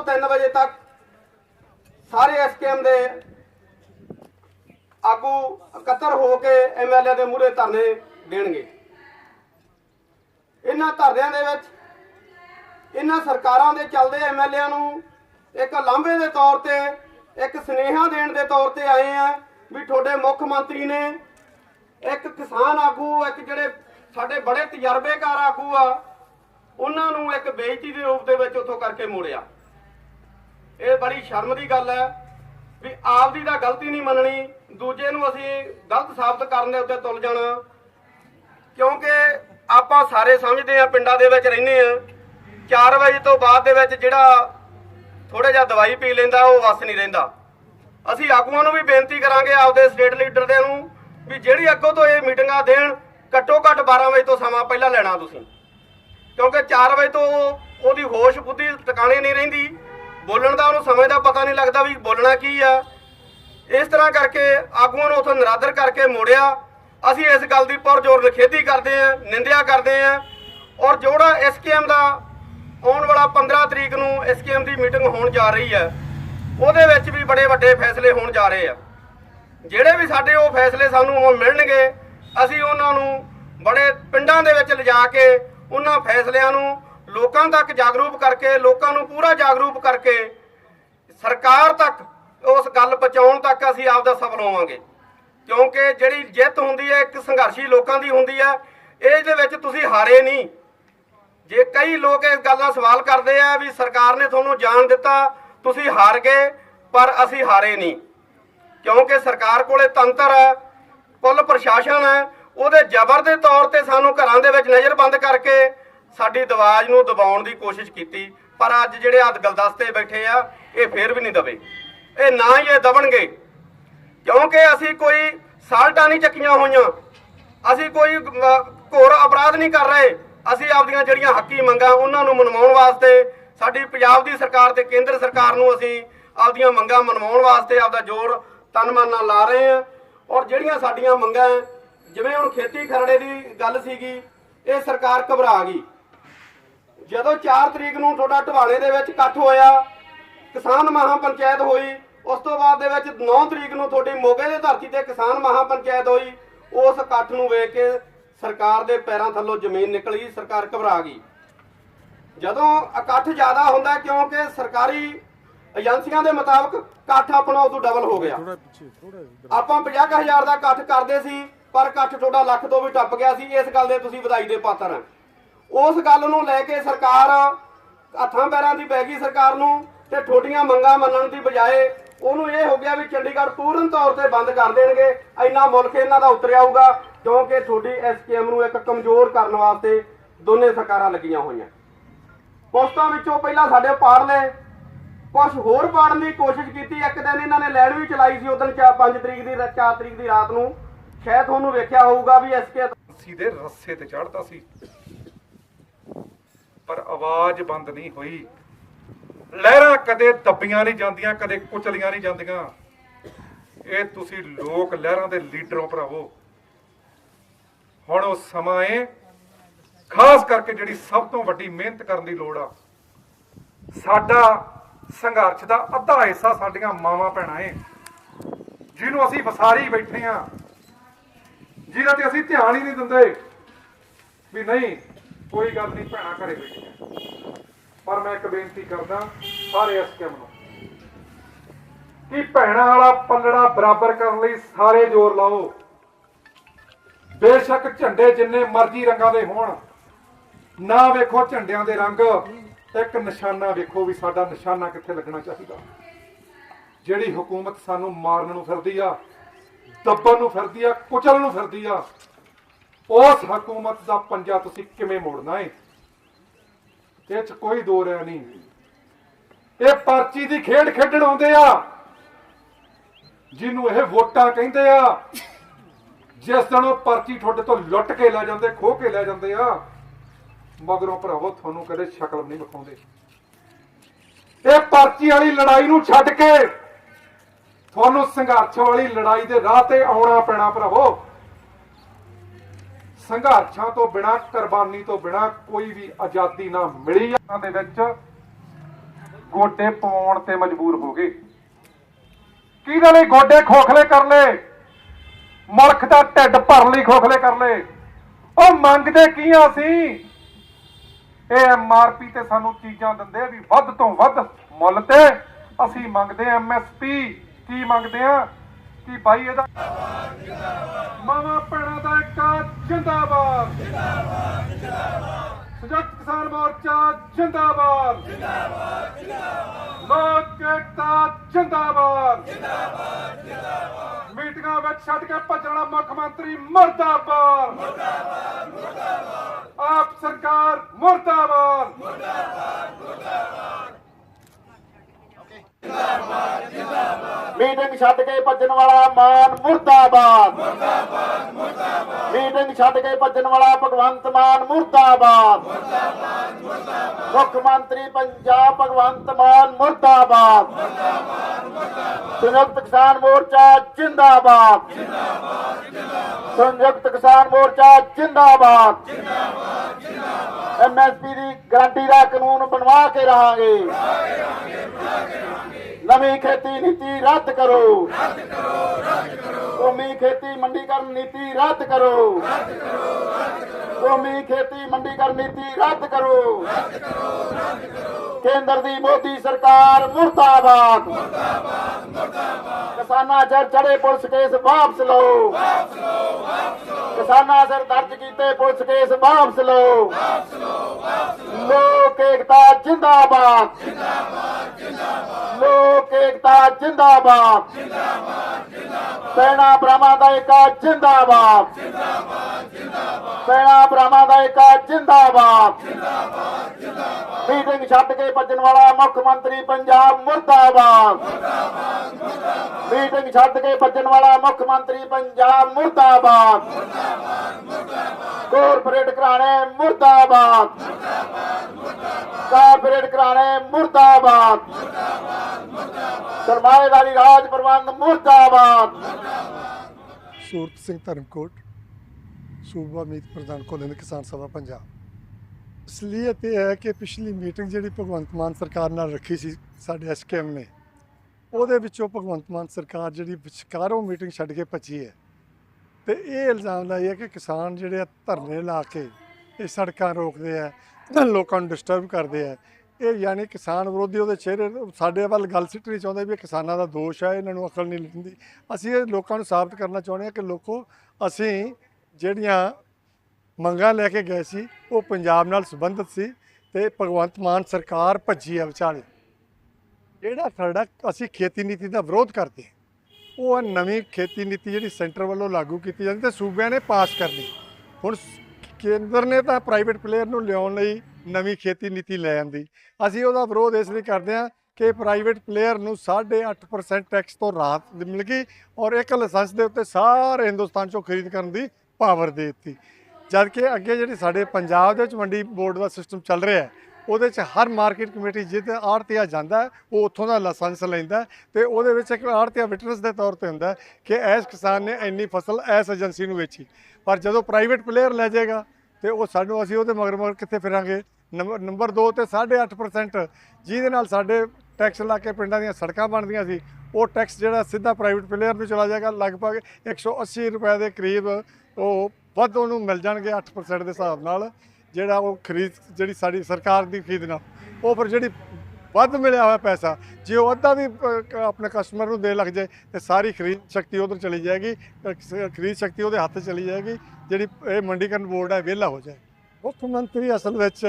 ਤੋਂ 3 ਵਜੇ ਤੱਕ ਸਾਰੇ ਐਸਕੇਐਮ ਦੇ ਆਗੂ ਇਕੱਤਰ ਹੋ ਕੇ ਐਮਐਲਏ ਦੇ ਮੂਹਰੇ ਧਰਨੇ ਦੇਣਗੇ। ਇਹਨਾਂ ਧਰਨਿਆਂ ਦੇ ਵਿੱਚ ਇਹਨਾਂ ਸਰਕਾਰਾਂ ਦੇ ਚੱਲਦੇ ਐਮਐਲਏ ਨੂੰ ਇੱਕ ਲਾਂਭੇ ਦੇ ਤੌਰ ਤੇ, ਇੱਕ ਸਨੇਹਾ ਦੇਣ ਦੇ ਤੌਰ ਤੇ ਆਏ ਆ ਵੀ ਤੁਹਾਡੇ ਮੁੱਖ ਮੰਤਰੀ ਨੇ ਇੱਕ ਕਿਸਾਨ ਆਗੂ, ਇੱਕ ਜਿਹੜੇ ਸਾਡੇ ਬੜੇ ਤਜਰਬੇਕਾਰ ਆਗੂ ਆ, ਉਹਨਾਂ ਨੂੰ ਇੱਕ ਬੇਇੱਜ਼ਤੀ ਦੇ ਰੂਪ ਦੇ ਵਿੱਚ ਉੱਥੋਂ ਕਰਕੇ ਮੋੜਿਆ। ਇਹ ਬੜੀ ਸ਼ਰਮ ਦੀ ਗੱਲ ਹੈ ਵੀ ਆਪਦੀ ਤਾਂ ਗਲਤੀ ਨਹੀਂ ਮੰਨਣੀ, ਦੂਜੇ ਨੂੰ ਅਸੀਂ ਗਲਤ ਸਾਬਤ ਕਰਨ ਦੇ ਉੱਤੇ ਤੁਲ ਜਾਣਾ। ਕਿਉਂਕਿ ਆਪਾਂ ਸਾਰੇ ਸਮਝਦੇ ਆ ਪਿੰਡਾਂ ਦੇ ਵਿੱਚ ਰਹਿੰਦੇ ਆ 4 ਵਜੇ ਤੋਂ ਬਾਅਦ ਦੇ ਵਿੱਚ ਜਿਹੜਾ ਥੋੜਾ ਜਿਹਾ ਦਵਾਈ ਪੀ ਲੈਂਦਾ, ਉਹ ਵਸ ਨਹੀਂ ਰਹਿੰਦਾ। ਅਸੀਂ ਆਗੂਆਂ ਨੂੰ ਵੀ ਬੇਨਤੀ ਕਰਾਂਗੇ, ਆਪਦੇ ਸਟੇਟ ਲੀਡਰ ਦੇ ਨੂੰ ਵੀ ਜਿਹੜੀ ਅੱਗੋਂ ਤੋਂ ਇਹ ਮੀਟਿੰਗਾਂ ਦੇਣ, ਘੱਟੋ ਘੱਟ 12 ਵਜੇ ਤੋਂ ਸਮਾਂ ਪਹਿਲਾਂ ਲੈਣਾ ਤੁਸੀਂ। ਕਿਉਂਕਿ 4 ਵਜੇ ਤੋਂ ਉਹਦੀ ਹੋਸ਼ ਬੁੱਧੀ ਟਿਕਾਣੇ ਨਹੀਂ ਰਹਿੰਦੀ। ਬੋਲਣ ਦਾ ਉਹਨੂੰ ਸਮੇਂ ਦਾ ਪਤਾ ਨਹੀਂ ਲੱਗਦਾ ਵੀ ਬੋਲਣਾ ਕੀ ਆ। ਇਸ ਤਰ੍ਹਾਂ ਕਰਕੇ ਆਗੂਆਂ ਨੂੰ ਉਥੋਂ ਨਿਰਾਦਰ ਕਰਕੇ ਮੋੜਿਆ। ਅਸੀਂ ਇਸ ਗੱਲ ਦੀ ਪੁਰਜੋਰ ਨਿਖੇਧੀ ਕਰਦੇ ਆਂ ਨਿੰਦਿਆ ਕਰਦੇ ਆਂ ਔਰ ਜਿਹੜਾ ਐਸਕੇਐਮ ਦਾ ਆਉਣ ਵਾਲਾ 15 ਤਰੀਕ ਨੂੰ ਐਸਕੇਐਮ ਦੀ ਮੀਟਿੰਗ ਹੋਣ ਜਾ ਰਹੀ ਹੈ। ਉਹਦੇ ਵਿੱਚ ਵੀ ਬੜੇ ਵੱਡੇ ਫੈਸਲੇ ਹੋਣ ਜਾ ਰਹੇ ਆ। ਜਿਹੜੇ ਵੀ ਸਾਡੇ ਉਹ ਫੈਸਲੇ ਸਾਨੂੰ ਉਹ ਮਿਲਣਗੇ, ਅਸੀਂ ਉਹਨਾਂ ਨੂੰ ਬੜੇ ਪਿੰਡਾਂ ਦੇ ਵਿੱਚ ਲਿਜਾ ਕੇ ਉਹਨਾਂ ਫੈਸਲਿਆਂ ਨੂੰ ਲੋਕਾਂ ਤੱਕ ਜਾਗਰੂਕ ਕਰਕੇ, ਲੋਕਾਂ ਨੂੰ ਪੂਰਾ ਜਾਗਰੂਕ ਕਰਕੇ ਸਰਕਾਰ ਤੱਕ, ਉਸ ਗੱਲ ਪਹੁੰਚਾਉਣ ਤੱਕ ਅਸੀਂ ਆਪਦਾ ਸਫਲ ਹੋਵਾਂਗੇ। ਕਿਉਂਕਿ ਜਿਹੜੀ ਜਿੱਤ ਹੁੰਦੀ ਹੈ, ਇੱਕ ਸੰਘਰਸ਼ੀ ਲੋਕਾਂ ਦੀ ਹੁੰਦੀ ਹੈ, ਇਹਦੇ ਵਿੱਚ ਤੁਸੀਂ ਹਾਰੇ ਨਹੀਂ। ਜੇ ਕਈ ਲੋਕ ਇਸ ਗੱਲ ਦਾ ਸਵਾਲ ਕਰਦੇ ਆ ਵੀ ਸਰਕਾਰ ਨੇ ਤੁਹਾਨੂੰ ਜਾਣ ਦਿੱਤਾ, ਤੁਸੀਂ ਹਾਰ ਗਏ, ਪਰ ਅਸੀਂ ਹਾਰੇ ਨਹੀਂ। ਕਿਉਂਕਿ ਸਰਕਾਰ ਕੋਲੇ ਤੰਤਰ ਹੈ, ਕੁੱਲ ਪ੍ਰਸ਼ਾਸਨ ਹੈ, ਉਹਦੇ ਜ਼ਬਰ ਦੇ ਤੌਰ ਤੇ ਸਾਨੂੰ ਘਰਾਂ ਦੇ ਵਿੱਚ ਨਜ਼ਰਬੰਦ ਕਰਕੇ ਸਾਡੀ ਦਵਾਜ ਨੂੰ ਦਬਾਉਣ ਦੀ ਕੋਸ਼ਿਸ਼ ਕੀਤੀ, ਪਰ ਅੱਜ ਜਿਹੜੇ ਹੱਥ ਗਲਦਸਤੇ ਬੈਠੇ ਆ, ਇਹ ਫੇਰ ਵੀ ਨਹੀਂ ਦਬੇ। ਇਹ ਨਾ ਹੀ ਇਹ ਦਬਣਗੇ, ਕਿਉਂਕਿ ਅਸੀਂ ਕੋਈ ਸਾਲਟਾਂ ਨਹੀਂ ਚੱਕੀਆਂ ਹੋਈਆਂ। ਅਸੀਂ ਕੋਈ ਘੋਰ ਅਪਰਾਧ ਨਹੀਂ ਕਰ ਰਹੇ। ਅਸੀਂ ਆਪਦੀਆਂ ਜਿਹੜੀਆਂ ਹੱਕੀ ਮੰਗਾਂ ਉਹਨਾਂ ਨੂੰ ਮਨਵਾਉਣ ਵਾਸਤੇ, ਸਾਡੀ ਪੰਜਾਬ ਦੀ ਸਰਕਾਰ ਤੇ ਕੇਂਦਰ ਸਰਕਾਰ ਨੂੰ ਅਸੀਂ ਆਪਦੀਆਂ ਮੰਗਾਂ ਮਨਵਾਉਣ ਵਾਸਤੇ ਆਪਦਾ ਜ਼ੋਰ ਤਨ ਮਨ ਨਾਲ ਲਾ ਰਹੇ ਹਾਂ। ਔਰ ਜਿਹੜੀਆਂ ਸਾਡੀਆਂ ਮੰਗਾਂ, ਜਿਵੇਂ ਹੁਣ ਖੇਤੀ ਖਰੜੇ ਦੀ ਗੱਲ ਸੀਗੀ, ਇਹ ਸਰਕਾਰ ਘਬਰਾ ਗਈ। ਜਦੋਂ 4 ਤਰੀਕ ਨੂੰ ਤੁਹਾਡਾ ਢਵਾਲੇ ਦੇ ਵਿੱਚ ਇਕੱਠ ਹੋਇਆ ਕਿਸਾਨ ਮਹਾ ਪੰਚਾਇਤ ਹੋਈ ਉਸ ਤੋਂ ਬਾਅਦ ਦੇ ਵਿੱਚ 9 ਤਰੀਕ ਨੂੰ ਤੁਹਾਡੀ ਮੋਗੇ ਦੇ ਧਰਤੀ ਤੇ ਕਿਸਾਨ ਮਹਾ ਪੰਚਾਇਤ ਹੋਈ ਉਸ ਇਕੱਠ ਨੂੰ ਵੇਖ ਕੇ ਸਰਕਾਰ ਦੇ ਪੈਰਾਂ ਥੱਲੋਂ ਜ਼ਮੀਨ ਨਿਕਲ ਗਈ ਸਰਕਾਰ ਘਬਰਾ ਗਈ। ਜਦੋਂ ਇਕੱਠ ਜ਼ਿਆਦਾ ਹੁੰਦਾ ਕਿਉਂਕਿ ਸਰਕਾਰੀ ਏਜੰਸੀਆਂ ਦੇ ਮੁਤਾਬਕ ਇਕੱਠ ਆਪਣਾ ਉਦੋਂ ਡਬਲ ਹੋ ਗਿਆ। ਆਪਾਂ 50000 ਦਾ ਇਕੱਠ ਕਰਦੇ ਸੀ ਪਰ ਇਕੱਠ ਤੁਹਾਡਾ ਲੱਖ ਤੋਂ ਵੀ ਟੱਪ ਗਿਆ ਸੀ ਇਸ ਗੱਲ ਦੇ ਤੁਸੀਂ ਵਧਾਈ ਦੇ ਪਾਤਰ ਆ ਉਸ ਗੱਲ ਨੂੰ ਲੈ ਕੇ ਸਰਕਾਰ ਹੱਥਾਂ ਪੈਰਾਂ ਦੀ ਪੈ ਗਈ ਸਰਕਾਰ ਨੂੰ ਤੇ ਠੋਡੀਆਂ ਮੰਗਾਂ ਮੰਨਣ ਦੀ ਬਜਾਏ ਉਹਨੂੰ ਇਹ ਹੋ ਗਿਆ ਵੀ ਚੰਡੀਗੜ੍ਹ ਪੂਰਨ ਤੌਰ ਤੇ ਬੰਦ ਕਰ ਦੇਣਗੇ। ਇੰਨਾ ਮੁਲਕ ਇਹਨਾਂ ਦਾ ਉਤਰਿਆ ਆਊਗਾ ਕਿਉਂਕਿ ਤੁਹਾਡੀ ਐਸਕੇਐਮ ਨੂੰ ਇੱਕ ਕਮਜ਼ੋਰ ਕਰਨ ਵਾਸਤੇ ਦੋਨੇ ਸਰਕਾਰਾਂ ਲੱਗੀਆਂ ਹੋਈਆਂ। ਪੋਸਟਾਂ ਵਿੱਚੋਂ ਪਹਿਲਾਂ ਸਾਡੇ ਪਾੜ ਲਏ। ਕੁਝ ਹੋਰ ਪਾੜਨ ਦੀ ਕੋਸ਼ਿਸ਼ ਕੀਤੀ, ਇੱਕ ਦਿਨ ਇਹਨਾਂ ਨੇ ਲੈਣ ਵੀ ਚਲਾਈ ਸੀ ਉਦੋਂ 5 ਤਰੀਕ ਦੀ 4 ਤਰੀਕ ਦੀ ਰਾਤ ਨੂੰ। ਸ਼ਾਇਦ ਤੁਹਾਨੂੰ ਵੇਖਿਆ ਹੋਊਗਾ ਵੀ ਐਸਕੇ ਸੀ ਰੱਸੇ ਤੇ ਚੜਦਾ ਸੀ। ਪਰ ਆਵਾਜ਼ ਬੰਦ ਨਹੀਂ ਹੋਈ। ਲਹਿਰਾਂ ਕਦੇ ਦੱਬੀਆਂ ਨਹੀਂ ਜਾਂਦੀਆਂ, ਕਦੇ ਕੁਚਲੀਆਂ ਨਹੀਂ ਜਾਂਦੀਆਂ। ਇਹ ਤੁਸੀਂ ਲੋਕ ਲਹਿਰਾਂ ਦੇ ਲੀਡਰੋਂ ਭਰਾਵੋ। ਹੁਣ ਉਹ ਸਮਾਂ ਏ, ਖਾਸ ਕਰਕੇ ਜਿਹੜੀ ਸਭ ਤੋਂ ਵੱਡੀ ਮਿਹਨਤ ਕਰਨ ਦੀ ਲੋੜ ਆ। ਸਾਡਾ ਸੰਘਰਸ਼ ਦਾ ਅੱਧਾ ਹਿੱਸਾ ਸਾਡੀਆਂ ਮਾਵਾਂ ਭੈਣਾਂ ਏ, ਜਿਹਨੂੰ ਅਸੀਂ ਵਸਾਰੀ ਬੈਠੇ ਆ, ਜਿਹਨਾਂ ਤੇ ਅਸੀਂ ਧਿਆਨ ਹੀ ਨਹੀਂ ਦਿੰਦੇ ਵੀ ਨਹੀਂ ਕੋਈ ਗੱਲ ਨਹੀਂ, ਭੈਣਾਂ ਘਰੇ ਬੈਠੀਆਂ। ਪਰ ਮੈਂ ਇੱਕ ਬੇਨਤੀ ਕਰਦਾ, ਸਾਰੇ ਐਸਕੇਮ ਨੂੰ, ਕਿ ਭੈਣਾਂ ਵਾਲਾ ਪੱਲੜਾ ਬਰਾਬਰ ਕਰਨ ਲਈ ਸਾਰੇ ਜ਼ੋਰ ਲਾਓ। ਬੇਸ਼ੱਕ ਝੰਡੇ ਜਿੰਨੇ ਮਰਜ਼ੀ ਰੰਗਾਂ ਦੇ ਹੋਣ, ਨਾ ਵੇਖੋ ਝੰਡਿਆਂ ਦੇ ਰੰਗ, ਇੱਕ ਨਿਸ਼ਾਨਾ ਵੇਖੋ ਵੀ ਸਾਡਾ ਨਿਸ਼ਾਨਾ ਕਿੱਥੇ ਲੱਗਣਾ ਚਾਹੀਦਾ। ਜਿਹੜੀ ਹਕੂਮਤ ਸਾਨੂੰ ਮਾਰਨ ਨੂੰ ਫਿਰਦੀ ਆ, ਦੱਬਣ ਨੂੰ ਫਿਰਦੀ ਆ, ਕੁਚਲਣ ਨੂੰ ਫਿਰਦੀ ਆ ਉਸ ਹਕੂਮਤ ਦਾ ਪੰਜਾ ਤੁਸੀਂ ਕਿਵੇਂ ਮੋੜਨਾ ਏ? ਇਹ ਚ ਕੋਈ ਦੋ ਰਹਿ ਨਹੀਂ। ਇਹ ਪਰਚੀ ਦੀ ਖੇਡ ਖੇਡਣ ਆਉਂਦੇ ਆ। ਜਿਹਨੂੰ ਇਹ ਵੋਟਾਂ ਕਹਿੰਦੇ ਆ। ਜਿਸ ਦਿਨ ਉਹ ਪਰਚੀ ਤੁਹਾਡੇ ਤੋਂ ਲੁੱਟ ਕੇ ਲੈ ਜਾਂਦੇ, ਖੋਹ ਕੇ ਲੈ ਜਾਂਦੇ ਆ। ਮਗਰੋਂ ਭਰਾਵੋ, ਤੁਹਾਨੂੰ ਕਦੇ ਸ਼ਕਲ ਨਹੀਂ ਵਿਖਾਉਂਦੇ। ਇਹ ਪਰਚੀ ਵਾਲੀ ਲੜਾਈ ਨੂੰ ਛੱਡ ਕੇ ਤੁਹਾਨੂੰ ਸੰਘਰਸ਼ ਵਾਲੀ ਲੜਾਈ ਦੇ ਰਾਹ ਤੇ ਆਉਣਾ ਪੈਣਾ, ਭਰਾਵੋ। ਸੰਘਰਸ਼ਾਂ ਤੋਂ ਬਿਨਾ, ਕੁਰਬਾਨੀ ਤੋਂ ਬਿਨਾ ਕੋਈ ਵੀ ਆਜ਼ਾਦੀ ਨਾ ਮਿਲੀ। ਇਹਨਾਂ ਦੇ ਵਿੱਚ ਗੋਡੇ ਪਵਾਉਣ ਤੇ ਮਜਬੂਰ ਹੋ ਗਏ। ਕਿਹਦੇ ਲਈ ਗੋਡੇ ਖੋਖਲੇ ਕਰ ਲਏ? ਮੁਲਕ ਦਾ ਢਿੱਡ ਭਰ ਲਈ ਖੋਖਲੇ ਕਰ ਲਏ। ਉਹ ਮੰਗਦੇ ਕੀ ਆ ਸੀ ਇਹ ਐਮਆਰਪੀ ਤੇ ਸਾਨੂੰ ਚੀਜ਼ਾਂ ਦਿੰਦੇ ਵੀ ਵੱਧ ਤੋਂ ਵੱਧ ਮੁੱਲ ਤੇ ਅਸੀਂ ਮੰਗਦੇ ਆ ਐਮਐਸਪੀ ਕੀ ਮੰਗਦੇ ਆ? ਕਿ ਭਾਈ ਇਹਦਾ? ਮਾਵਾ ਭੈਣਾਂ ਦਾ ਇੱਕ ਜਿੰਦਾਬਾਦ। ਜਿੰਦਾਬਾਦ ਜਿੰਦਾਬਾਦ ਸੰਯੁਕਤ ਕਿਸਾਨ ਮੋਰਚਾ ਜਿੰਦਾਬਾਦ। ਜਿੰਦਾਬਾਦ ਜਿੰਦਾਬਾਦ ਲੋਕ ਏਕਤਾ ਜਿੰਦਾਬਾਦ। ਜਿੰਦਾਬਾਦ ਜਿੰਦਾਬਾਦ ਮੀਟਿੰਗਾਂ ਵਿੱਚ ਛੱਡ ਕੇ ਭੱਜਣਾ ਮੁੱਖ ਮੰਤਰੀ ਮਰਦਾਬਾਦ ਮੁਰਦਾਬਾਦ ਮੁਰਦਾਬਾਦ। ਆਪ ਸਰਕਾਰ ਮੁਰਦਾਬਾਦ। ਮੀਟਿੰਗ ਛੱਡ ਕੇ ਭੱਜਣ ਵਾਲਾ ਮਾਨ ਮੁਰਦਾਬਾਦ। ਮੁਰਦਾਬਾਦ ਮੁਰਦਾਬਾਦ ਮੀਟਿੰਗ ਛੱਡ ਕੇ ਭੱਜਣ ਵਾਲਾ ਭਗਵੰਤ ਮਾਨ ਮੁਰਦਾਬਾਦ। ਮੁਰਦਾਬਾਦ ਮੁਰਦਾਬਾਦ। ਮੁੱਖ ਮੰਤਰੀ ਪੰਜਾਬ ਭਗਵੰਤ ਮਾਨ ਮੁਰਦਾਬਾਦ। ਮੁਰਦਾਬਾਦ ਮੁਰਦਾਬਾਦ ਸੰਯੁਕਤ ਕਿਸਾਨ ਮੋਰਚਾ ਜਿੰਦਾਬਾਦ। ਜਿੰਦਾਬਾਦ ਜਿੰਦਾਬਾਦ ਸੰਯੁਕਤ ਕਿਸਾਨ ਮੋਰਚਾ ਜਿੰਦਾਬਾਦ। ਜਿੰਦਾਬਾਦ ਜਿੰਦਾਬਾਦ ਐਮਐਸਪੀ ਦੀ ਗਾਰੰਟੀ ਦਾ ਕਾਨੂੰਨ ਬਣਵਾ ਕੇ ਰਹਾਂਗੇ। ਨਵੀਂ ਖੇਤੀ ਨੀਤੀ ਰੱਦ ਕਰੋ। ਰੱਦ ਕਰੋ ਰੱਦ ਕਰੋ। ਕੌਮੀ ਖੇਤੀ ਮੰਡੀਕਰਨ ਨੀਤੀ ਰੱਦ ਕਰੋ। ਰੱਦ ਕਰੋ ਰੱਦ ਕਰੋ। ਕੌਮੀ ਖੇਤੀ ਮੰਡੀਕਰਨ ਨੀਤੀ ਰੱਦ ਕਰੋ। ਰੱਦ ਕਰੋ ਰੱਦ ਕਰੋ। ਕੇਂਦਰ ਦੀ ਮੋਦੀ ਸਰਕਾਰ ਮੁਰਦਾਬਾਦ। ਮੁਰਦਾਬਾਦ ਮੁਰਦਾਬਾਦ। ਕਿਸਾਨਾਂ ਚੜ ਚੜੇ ਪੁਲਿਸ ਕੇਸ ਵਾਪਸ ਲਓ। ਵਾਪਸ ਲਓ ਵਾਪਸ ਲਓ। ਕਿਸਾਨਾਂ ਸਿਰ ਦਰਜ ਕੀਤੇ ਪੁਲਿਸ ਕੇਸ ਵਾਪਸ ਲਓ। ਵਾਪਸ ਲਓ ਵਾਪਸ ਲਓ। ਲੋਕ ਏਕਤਾ ਜਿੰਦਾਬਾਦ। ਲੋਕ ਏਕਤਾ ਜਿੰਦਾਬਾਦ। ਜਿੰਦਾਬਾਦ ਜਿੰਦਾਬਾਦ ਸੈਨਾ ਬ੍ਰਹਮਾ ਦਾ ਏਕਾ ਜਿੰਦਾਬਾਦ। ਜਿੰਦਾਬਾਦ ਜਿੰਦਾਬਾਦ ਸੈਨਾ ਬ੍ਰਹਮਾ ਦਾ ਏਕਾ ਜਿੰਦਾਬਾਦ। ਜਿੰਦਾਬਾਦ ਜਿੰਦਾਬਾਦ ਮੀਟਿੰਗ ਛੱਡ ਕੇ ਭੱਜਣ ਵਾਲਾ ਮੁੱਖ ਮੰਤਰੀ ਪੰਜਾਬ ਮੁਰਦਾਬਾਦ। ਮੁਰਦਾਬਾਦ ਮੁਰਦਾਬਾਦ ਮੀਟਿੰਗ ਛੱਡ ਕੇ ਭੱਜਣ ਵਾਲਾ ਮੁੱਖ ਮੰਤਰੀ ਪੰਜਾਬ ਮੁਰਦਾਬਾਦ। ਮੁਰਦਾਬਾਦ ਮੁਰਦਾਬਾਦ ਕਾਰਪੋਰੇਟ ਘਰਾਣੇ ਮੁਰਦਾਬਾਦ ਮੁਰਦਾਬਾਦ ਮੁਰਦਾਬਾਦ। ਕਾਰਪੋਰੇਟ ਘਰਾਣੇ ਮੁਰਦਾਬਾਦ। ਸਰਮਾਏਦਾਰੀ ਰਾਜ ਪ੍ਰਬੰਧ ਮੁਰਦਾਬਾਦ। ਸੂਰਤ ਸਿੰਘ ਧਰਮਕੋਟ, ਸੂਬਾ ਮੀਤ ਪ੍ਰਧਾਨ ਕੋਲਿੰਦ ਕਿਸਾਨ ਸਭਾ ਪੰਜਾਬ। ਅਸਲੀਅਤ ਇਹ ਹੈ ਕਿ ਪਿਛਲੀ ਮੀਟਿੰਗ ਜਿਹੜੀ ਭਗਵੰਤ ਮਾਨ ਸਰਕਾਰ ਨਾਲ ਰੱਖੀ ਸੀ, ਸਾਡੇ ਐਸਕੇਐਮ ਨੇ, ਉਹਦੇ ਵਿੱਚੋਂ ਭਗਵੰਤ ਮਾਨ ਸਰਕਾਰ ਜਿਹੜੀ ਵਿਚਕਾਰੋਂ ਮੀਟਿੰਗ ਛੱਡ ਕੇ ਭੱਜੀ ਹੈ। ਤੇ ਇਹ ਇਲਜ਼ਾਮ ਲਾਇਆ ਕਿ ਕਿਸਾਨ ਜਿਹੜੇ ਆ ਧਰਨੇ ਲਾ ਕੇ ਇਹ ਸੜਕਾਂ ਰੋਕਦੇ ਆ ਲੋਕਾਂ ਨੂੰ ਡਿਸਟਰਬ ਕਰਦੇ ਆ। ਇਹ ਯਾਨੀ ਕਿਸਾਨ ਵਿਰੋਧੀ ਉਹਦੇ ਚਿਹਰੇ, ਸਾਡੇ ਵੱਲ ਗੱਲ ਸਿੱਟਣੀ ਚਾਹੁੰਦੇ ਵੀ ਇਹ ਕਿਸਾਨਾਂ ਦਾ ਦੋਸ਼ ਹੈ ਇਹਨਾਂ ਨੂੰ ਅਕਲ ਨਹੀਂ ਲੈਂਦੀ ਅਸੀਂ ਇਹ ਲੋਕਾਂ ਨੂੰ ਸਾਬਤ ਕਰਨਾ ਚਾਹੁੰਦੇ ਹਾਂ ਕਿ ਲੋਕੋ, ਅਸੀਂ ਜਿਹੜੀਆਂ ਮੰਗਾਂ ਲੈ ਕੇ ਗਏ ਸੀ, ਉਹ ਪੰਜਾਬ ਨਾਲ ਸੰਬੰਧਿਤ ਸੀ ਤੇ ਭਗਵੰਤ ਮਾਨ ਸਰਕਾਰ ਭੱਜੀ ਆ ਵਿਚਾਲੇ। ਜਿਹੜਾ ਸਾਡਾ, ਅਸੀਂ ਖੇਤੀ ਨੀਤੀ ਦਾ ਵਿਰੋਧ ਕਰਦੇ ਹਾਂ ਉਹ ਨਵੀਂ ਖੇਤੀ ਨੀਤੀ ਜਿਹੜੀ ਸੈਂਟਰ ਵੱਲੋਂ ਲਾਗੂ ਕੀਤੀ ਜਾਂਦੀ ਤੇ ਸੂਬਿਆਂ ਨੇ ਪਾਸ ਕਰਨੀ ਹੁਣ ਕੇਂਦਰ ਨੇ ਤਾਂ ਪ੍ਰਾਈਵੇਟ ਪਲੇਅਰ ਨੂੰ ਲਿਆਉਣ ਲਈ ਨਵੀਂ ਖੇਤੀ ਨੀਤੀ ਲੈ ਆਂਦੀ। ਅਸੀਂ ਉਹਦਾ ਵਿਰੋਧ ਇਸ ਲਈ ਕਰਦੇ ਹਾਂ ਕਿ ਪ੍ਰਾਈਵੇਟ ਪਲੇਅਰ ਨੂੰ 8.5% ਟੈਕਸ ਤੋਂ ਰਾਹਤ ਮਿਲ ਗਈ ਔਰ ਇੱਕ ਲਾਇਸੈਂਸ ਦੇ ਉੱਤੇ ਸਾਰੇ ਹਿੰਦੁਸਤਾਨ ਚੋਂ ਖਰੀਦ ਕਰਨ ਦੀ ਪਾਵਰ ਦੇ ਦਿੱਤੀ। ਜਦਕਿ ਅੱਗੇ ਜਿਹੜੀ ਸਾਡੇ ਪੰਜਾਬ ਦੇ ਵਿੱਚ ਮੰਡੀ ਬੋਰਡ ਦਾ ਸਿਸਟਮ ਚੱਲ ਰਿਹਾ ਹੈ ਉਹਦੇ 'ਚ ਹਰ ਮਾਰਕੀਟ ਕਮੇਟੀ ਜਿੱਥੇ ਆੜਤੀਆ ਜਾਂਦਾ ਉਹ ਉੱਥੋਂ ਦਾ ਲਾਇਸੈਂਸ ਲੈਂਦਾ ਹੈ ਤੇ ਉਹਦੇ ਵਿੱਚ ਇੱਕ ਆੜਤੀਆ ਵਿਟਨੈਸ ਦੇ ਤੌਰ ਤੇ ਹੁੰਦਾ ਕਿ ਐਸ ਕਿਸਾਨ ਨੇ ਇੰਨੀ ਫਸਲ ਐਸ ਏਜੰਸੀ ਨੂੰ ਵੇਚੀ। ਪਰ ਜਦੋਂ ਪ੍ਰਾਈਵੇਟ ਪਲੇਅਰ ਲੈ ਜਾਏਗਾ ਤੇ ਉਹ ਸਾਨੂੰ ਅਸੀਂ ਉਹਦੇ ਮਗਰ ਮਗਰ ਕਿੱਥੇ ਫਿਰਾਂਗੇ? ਨੰਬਰ ਨੰਬਰ 2 ਤੇ 8.5% ਜਿਹਦੇ ਨਾਲ ਸਾਡੇ ਟੈਕਸ ਲਾ ਕੇ ਪਿੰਡਾਂ ਦੀਆਂ ਸੜਕਾਂ ਬਣਦੀਆਂ ਸੀ, ਉਹ ਟੈਕਸ ਜਿਹੜਾ ਸਿੱਧਾ ਪ੍ਰਾਈਵੇਟ ਪਲੇਅਰ ਨੂੰ ਚਲਾ ਜਾਏਗਾ, ਲਗਭਗ 180 ਰੁਪਏ ਦੇ ਕਰੀਬ ਉਹ ਵੱਧ ਉਹਨੂੰ ਮਿਲ ਜਾਣਗੇ 8% ਦੇ ਹਿਸਾਬ ਨਾਲ। ਜਿਹੜਾ ਉਹ ਖਰੀਦ, ਜਿਹੜੀ ਸਾਡੀ ਸਰਕਾਰ ਦੀ ਖਰੀਦ ਨਾਲ ਉਹ ਫਿਰ ਜਿਹੜੀ ਵੱਧ ਮਿਲਿਆ ਹੋਇਆ ਪੈਸਾ, ਜੇ ਉਹ ਅੱਧਾ ਵੀ ਆਪਣੇ ਕਸਟਮਰ ਨੂੰ ਦੇ ਲੱਗ ਜਾਏ, ਤੇ ਸਾਰੀ ਖਰੀਦ ਸ਼ਕਤੀ ਉਧਰ ਚਲੀ ਜਾਏਗੀ ਖਰੀਦ ਸ਼ਕਤੀ ਉਹਦੇ ਹੱਥ ਚਲੀ ਜਾਏਗੀ, ਜਿਹੜੀ ਇਹ ਮੰਡੀਕਰਨ ਬੋਰਡ ਹੈ ਵਿਹਲਾ ਹੋ ਜਾਏ ਮੁੱਖ ਮੰਤਰੀ ਅਸਲ ਵਿੱਚ,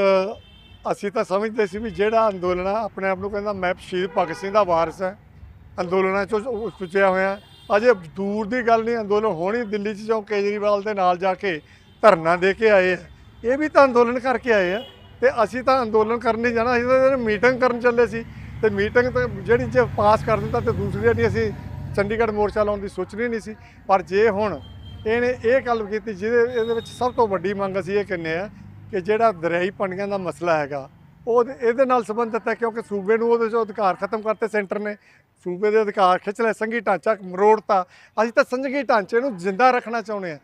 ਅਸੀਂ ਤਾਂ ਸਮਝਦੇ ਸੀ ਵੀ ਜਿਹੜਾ ਅੰਦੋਲਨ ਆ, ਆਪਣੇ ਆਪ ਨੂੰ ਕਹਿੰਦਾ ਮੈਂ ਸ਼ਹੀਦ ਭਗਤ ਸਿੰਘ ਦਾ ਵਾਰਸ ਹਾਂ, ਅੰਦੋਲਨਾਂ ਚੋਂ ਸੁਚਿਆ ਹੋਇਆ ਅਜੇ ਦੂਰ ਦੀ ਗੱਲ ਨਹੀਂ, ਅੰਦੋਲਨ ਹੋਣੀ ਦਿੱਲੀ 'ਚ, ਜੋ ਕੇਜਰੀਵਾਲ ਦੇ ਨਾਲ ਜਾ ਕੇ ਧਰਨਾ ਦੇ ਕੇ ਆਏ ਹੈ ਇਹ ਵੀ ਤਾਂ ਅੰਦੋਲਨ ਕਰਕੇ ਆਏ ਆ ਤੇ ਅਸੀਂ ਤਾਂ ਅੰਦੋਲਨ ਕਰਨ ਨਹੀਂ ਜਾਣਾ, ਅਸੀਂ ਤਾਂ ਮੀਟਿੰਗ ਕਰਨ ਚੱਲੇ ਸੀ ਤੇ ਮੀਟਿੰਗ ਤਾਂ ਜਿਹੜੀ ਜੇ ਪਾਸ ਕਰ ਦਿੱਤਾ ਤੇ ਦੂਸਰੀ ਜਿਹੜੀ ਅਸੀਂ ਚੰਡੀਗੜ੍ਹ ਮੋਰਚਾ ਲਾਉਣ ਦੀ ਸੋਚਣੀ ਨਹੀਂ ਸੀ, ਪਰ ਜੇ ਹੁਣ ਇਹਨੇ ਇਹ ਗੱਲ ਕੀਤੀ ਜਿਹਦੇ ਇਹਦੇ ਵਿੱਚ ਸਭ ਤੋਂ ਵੱਡੀ ਮੰਗ ਅਸੀਂ ਇਹ ਕਹਿੰਦੇ ਆ ਕਿ ਜਿਹੜਾ ਦਰਿਆਈ ਪਾਣੀਆਂ ਦਾ ਮਸਲਾ ਹੈਗਾ, ਉਹ ਇਹਦੇ ਨਾਲ ਸੰਬੰਧਿਤ ਹੈ ਕਿਉਂਕਿ ਸੂਬੇ ਨੂੰ ਉਹਦੇ ਚੋਂ ਅਧਿਕਾਰ ਖਤਮ ਕਰਤੇ ਸੈਂਟਰ ਨੇ, ਸੂਬੇ ਦੇ ਅਧਿਕਾਰ ਖਿੱਚ ਲਏ, ਸੰਘੀ ਢਾਂਚਾ ਮਰੋੜਤਾ, ਅਸੀਂ ਤਾਂ ਸੰਘੀ ਢਾਂਚੇ ਨੂੰ ਜ਼ਿੰਦਾ ਰੱਖਣਾ ਚਾਹੁੰਦੇ ਆ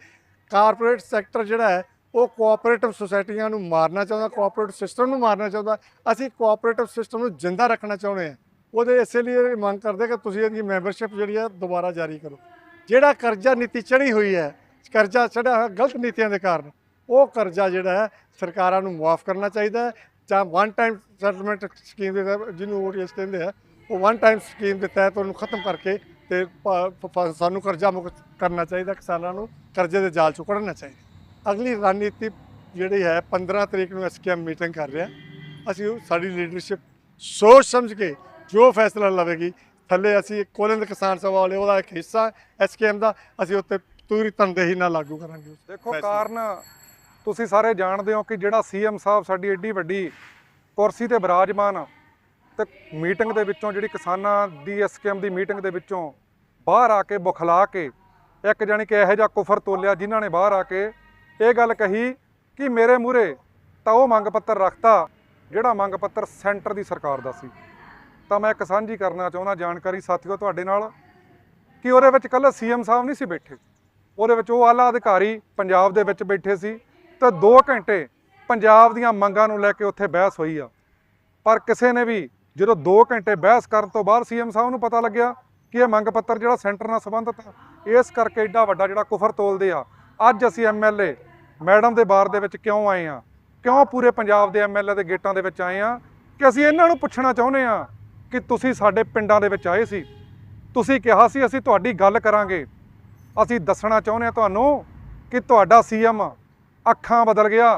ਕਾਰਪੋਰੇਟ ਸੈਕਟਰ ਜਿਹੜਾ ਹੈ ਉਹ ਕੋਆਪਰੇਟਿਵ ਸੁਸਾਇਟੀਆਂ ਨੂੰ ਮਾਰਨਾ ਚਾਹੁੰਦਾ ਕੋਆਪਰੇਟਿਵ ਸਿਸਟਮ ਨੂੰ ਮਾਰਨਾ ਚਾਹੁੰਦਾ। ਅਸੀਂ ਕੋਆਪਰੇਟਿਵ ਸਿਸਟਮ ਨੂੰ ਜਿੰਦਾ ਰੱਖਣਾ ਚਾਹੁੰਦੇ ਹਾਂ। ਉਹਦੇ ਇਸੇ ਲਈ ਇਹ ਮੰਗ ਕਰਦੇ ਕਿ ਤੁਸੀਂ ਇਹਦੀ ਮੈਂਬਰਸ਼ਿਪ ਜਿਹੜੀ ਆ ਦੁਬਾਰਾ ਜਾਰੀ ਕਰੋ। ਜਿਹੜਾ ਕਰਜ਼ਾ ਨੀਤੀ ਚੜੀ ਹੋਈ ਹੈ, ਕਰਜ਼ਾ ਚੜਿਆ ਹੋਇਆ ਗਲਤ ਨੀਤੀਆਂ ਦੇ ਕਾਰਨ, ਉਹ ਕਰਜ਼ਾ ਜਿਹੜਾ ਹੈ ਸਰਕਾਰਾਂ ਨੂੰ ਮੁਆਫ ਕਰਨਾ ਚਾਹੀਦਾ ਹੈ। ਜਾਂ ਵਨ ਟਾਈਮ ਸੈਟਲਮੈਂਟ ਸਕੀਮ ਦੇ ਜਿਹਨੂੰ ਓਟੀਐਸ ਕਹਿੰਦੇ ਆ, ਉਹ ਵਨ ਟਾਈਮ ਸਕੀਮ ਦੇ ਤਹਿਤ ਉਹਨੂੰ ਖਤਮ ਕਰਕੇ ਤੇ ਪ- ਸਾਨੂੰ ਕਰਜ਼ਾ ਮੁਕਤ ਕਰਨਾ ਚਾਹੀਦਾ ਕਿਸਾਨਾਂ ਨੂੰ, ਕਰਜ਼ੇ ਦੇ ਜਾਲ ਚੋਂ ਕੱਢਣਾ ਚਾਹੀਦਾ। ਅਗਲੀ ਰਣਨੀਤੀ ਜਿਹੜੀ ਹੈ 15 ਤਰੀਕ ਨੂੰ ਐਸਕੇਐਮ ਮੀਟਿੰਗ ਕਰ ਰਿਹਾ ਅਸੀਂ ਉਹ- ਸਾਡੀ ਲੀਡਰਸ਼ਿਪ ਸੋਚ ਸਮਝ ਕੇ ਜੋ ਫੈਸਲਾ ਲਵੇਗੀ, ਥੱਲੇ ਅਸੀਂ ਕੋਲਿੰਦ ਕਿਸਾਨ ਸਭਾ ਵਾਲੇ, ਉਹਦਾ ਇੱਕ ਹਿੱਸਾ ਐਸਕੇਐਮ ਦਾ, ਅਸੀਂ ਉੱਤੇ ਪੂਰੀ ਤਨਦੇਹੀ ਨਾਲ ਲਾਗੂ ਕਰਾਂਗੇ। ਦੇਖੋ, ਕਾਰਨ ਤੁਸੀਂ ਸਾਰੇ ਜਾਣਦੇ ਹੋ ਕਿ ਜਿਹੜਾ ਸੀਐਮ ਸਾਹਿਬ ਸਾਡੀ ਏਡੀ ਵੱਡੀ ਕੁਰਸੀ ਤੇ ਬਿਰਾਜਮਾਨ ਤੇ ਮੀਟਿੰਗ ਦੇ ਵਿੱਚੋਂ ਜਿਹੜੀ ਕਿਸਾਨਾਂ ਦੀ ਐਸਕੇਐਮ ਦੀ ਮੀਟਿੰਗ ਦੇ ਵਿੱਚੋਂ ਬਾਹਰ ਆ ਕੇ ਬੁਖਲਾ ਕੇ, ਇੱਕ ਜਾਣੀ ਕਿ ਇਹੋ ਜਿਹਾ ਕੁਫਰ ਤੋਲਿਆ ਜਿਨ੍ਹਾਂ ਨੇ ਬਾਹਰ ਆ ਕੇ ਇਹ ਗੱਲ ਕਹੀ ਕਿ ਮੇਰੇ ਮੂਹਰੇ ਤਾਂ ਉਹ ਮੰਗ ਪੱਤਰ ਰੱਖਤਾ ਜਿਹੜਾ ਮੰਗ ਪੱਤਰ ਸੈਂਟਰ ਦੀ ਸਰਕਾਰ ਦਾ ਸੀ। ਤਾਂ ਮੈਂ ਇੱਕ ਸਾਂਝੀ ਕਰਨਾ ਚਾਹੁੰਦਾ ਜਾਣਕਾਰੀ ਸਾਥੀਓ ਤੁਹਾਡੇ ਨਾਲ ਕਿ ਉਹਦੇ ਵਿੱਚ ਕੱਲ ਸੀਐਮ ਸਾਹਿਬ ਨਹੀਂ ਸੀ ਬੈਠੇ। ਉਹਦੇ ਵਿੱਚ ਉਹ ਆਲਾ ਅਧਿਕਾਰੀ ਪੰਜਾਬ ਦੇ ਵਿੱਚ ਬੈਠੇ ਸੀ ਤੇ 2 ਘੰਟੇ ਪੰਜਾਬ ਦੀਆਂ ਮੰਗਾਂ ਨੂੰ ਲੈ ਕੇ ਉੱਥੇ ਬਹਿਸ ਹੋਈ ਆ। ਪਰ ਕਿਸੇ ਨੇ ਵੀ ਜਦੋਂ 2 ਘੰਟੇ ਬਹਿਸ ਕਰਨ ਤੋਂ ਬਾਅਦ ਸੀਐਮ ਸਾਹਿਬ ਨੂੰ ਪਤਾ ਲੱਗਿਆ ਕਿ ਇਹ ਮੰਗ ਪੱਤਰ ਜਿਹੜਾ ਸੈਂਟਰ ਨਾਲ ਸੰਬੰਧਿਤ ਆ, ਇਸ ਕਰਕੇ ਏਡਾ ਵੱਡਾ ਜਿਹੜਾ ਕੁਫਰ ਤੋਲਦੇ ਆ ਅੱਜ ਅਸੀਂ ਐਮਐਲਏ ਮੈਡਮ ਦੇ ਬਾਰ ਦੇ ਵਿੱਚ ਕਿਉਂ ਆਏ ਆ ਕਿਉਂ ਪੂਰੇ ਪੰਜਾਬ ਦੇ ਐਮਐਲਏ ਦੇ ਗੇਟਾਂ ਦੇ ਵਿੱਚ ਆਏ ਆ ਕਿ ਅਸੀਂ ਇਹਨਾਂ ਨੂੰ ਪੁੱਛਣਾ ਚਾਹੁੰਦੇ ਆ ਕਿ ਤੁਸੀਂ ਸਾਡੇ ਪਿੰਡਾਂ ਦੇ ਵਿੱਚ ਆਏ ਸੀ। ਤੁਸੀਂ ਕਿਹਾ ਸੀ ਅਸੀਂ ਤੁਹਾਡੀ ਗੱਲ ਕਰਾਂਗੇ। ਅਸੀਂ ਦੱਸਣਾ ਚਾਹੁੰਦੇ ਹਾਂ ਤੁਹਾਨੂੰ ਕਿ ਤੁਹਾਡਾ ਸੀਐਮ ਅੱਖਾਂ ਬਦਲ ਗਿਆ।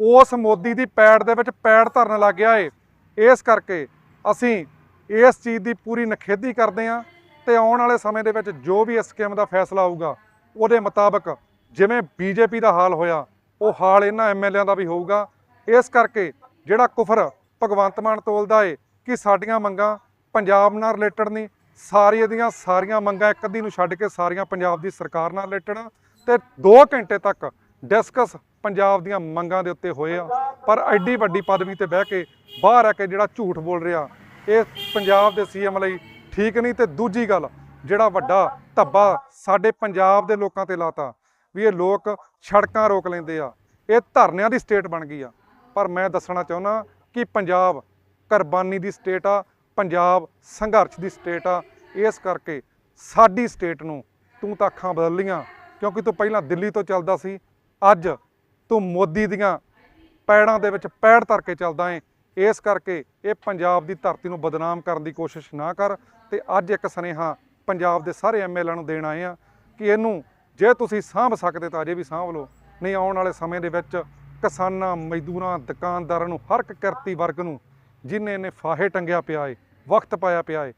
ਉਸ ਮੋਦੀ ਦੀ ਪੈੜ ਦੇ ਵਿੱਚ ਪੈੜ ਧਰਨ ਲੱਗ ਗਿਆ ਏ। ਇਸ ਕਰਕੇ ਅਸੀਂ ਇਸ ਚੀਜ਼ ਦੀ ਪੂਰੀ ਨਖੇਦੀ ਕਰਦੇ ਹਾਂ ਤੇ ਆਉਣ ਵਾਲੇ ਸਮੇਂ ਦੇ ਵਿੱਚ ਜੋ ਵੀ ਇਸ ਸਕੀਮ ਦਾ ਫੈਸਲਾ ਆਊਗਾ, ਉਹਦੇ ਮੁਤਾਬਕ ਜਿਵੇਂ ਬੀਜੇਪੀ ਦਾ ਹਾਲ ਹੋਇਆ, ਉਹ ਹਾਲ ਇਹਨਾਂ ਐਮਐਲਏਆਂ ਦਾ ਵੀ ਹੋਊਗਾ। ਇਸ ਕਰਕੇ ਜਿਹੜਾ ਕੁਫਰ ਭਗਵੰਤ ਮਾਨ ਤੋਲਦਾ ਏ ਕਿ ਸਾਡੀਆਂ ਮੰਗਾਂ ਪੰਜਾਬ ਨਾਲ ਰਿਲੇਟਡ ਨਹੀਂ ਸਾਰੀਆਂ ਦੀਆਂ ਸਾਰੀਆਂ ਮੰਗਾਂ ਇੱਕ ਅੱਧੀ ਨੂੰ ਛੱਡ ਕੇ ਸਾਰੀਆਂ ਪੰਜਾਬ ਦੀ ਸਰਕਾਰ ਨਾਲ ਰਿਲੇਟਡ ਤੇ 2 ਘੰਟੇ ਤੱਕ ਡਿਸਕਸ ਪੰਜਾਬ ਦੀਆਂ ਮੰਗਾਂ ਦੇ ਉੱਤੇ ਹੋਏ ਆ। ਪਰ ਐਡੀ ਵੱਡੀ ਪਦਵੀ ਤੇ ਬਹਿ ਕੇ ਬਾਹਰ ਆ ਕੇ ਜਿਹੜਾ ਝੂਠ ਬੋਲ ਰਿਹਾ, ਇਹ ਪੰਜਾਬ ਦੇ ਸੀਐਮ ਲਈ ਠੀਕ ਨਹੀਂ ਤੇ ਦੂਜੀ ਗੱਲ, ਜਿਹੜਾ ਵੱਡਾ ਧੱਬਾ ਸਾਡੇ ਪੰਜਾਬ ਦੇ ਲੋਕਾਂ ਤੇ ਲਾਤਾ। ਵੀ ਇਹ ਲੋਕ ਸੜਕਾਂ ਰੋਕ ਲੈਂਦੇ ਆ। ਇਹ ਧਰਨਿਆਂ ਦੀ ਸਟੇਟ ਬਣ ਗਈ ਆ। ਪਰ ਮੈਂ ਦੱਸਣਾ ਚਾਹੁੰਦਾ ਕਿ ਪੰਜਾਬ ਕੁਰਬਾਨੀ ਦੀ ਸਟੇਟ ਆ, ਪੰਜਾਬ ਸੰਘਰਸ਼ ਦੀ ਸਟੇਟ ਆ। ਇਸ ਕਰਕੇ ਸਾਡੀ ਸਟੇਟ ਨੂੰ ਤੂੰ ਤਾਂ ਅੱਖਾਂ ਬਦਲ ਲੀਆਂ ਕਿਉਂਕਿ ਤੂੰ ਪਹਿਲਾਂ ਦਿੱਲੀ ਤੋਂ ਚੱਲਦਾ ਸੀ, ਅੱਜ ਤੂੰ ਮੋਦੀ ਦੀਆਂ ਪੈੜਾਂ ਦੇ ਵਿੱਚ ਪੈੜ ਧਰ ਕੇ ਚੱਲਦਾ ਏ। ਇਸ ਕਰਕੇ ਇਹ ਪੰਜਾਬ ਦੀ ਧਰਤੀ ਨੂੰ ਬਦਨਾਮ ਕਰਨ ਦੀ ਕੋਸ਼ਿਸ਼ ਨਾ ਕਰ ਤੇ ਅੱਜ ਇੱਕ ਸੁਨੇਹਾ ਪੰਜਾਬ ਦੇ ਸਾਰੇ ਐਮਐਲਏ ਨੂੰ ਦੇਣ ਆਏ ਆ ਕਿ ਇਹਨੂੰ ਜੇ ਤੁਸੀਂ ਸਾਂਭ ਸਕਦੇ ਤਾਂ ਅਜੇ ਵੀ ਸਾਂਭ ਲਓ। ਨਹੀਂ, ਆਉਣ ਵਾਲੇ ਸਮੇਂ ਦੇ ਵਿੱਚ ਕਿਸਾਨਾਂ, ਮਜ਼ਦੂਰਾਂ, ਦੁਕਾਨਦਾਰਾਂ ਨੂੰ, ਹਰ ਇੱਕ ਕਿਰਤੀ ਵਰਗ ਨੂੰ ਜਿਨ੍ਹਾਂ ਨੇ ਫਾਹੇ ਟੰਗਿਆ ਪਿਆ ਏ, ਵਕਤ ਪਾਇਆ ਪਿਆ ਏ,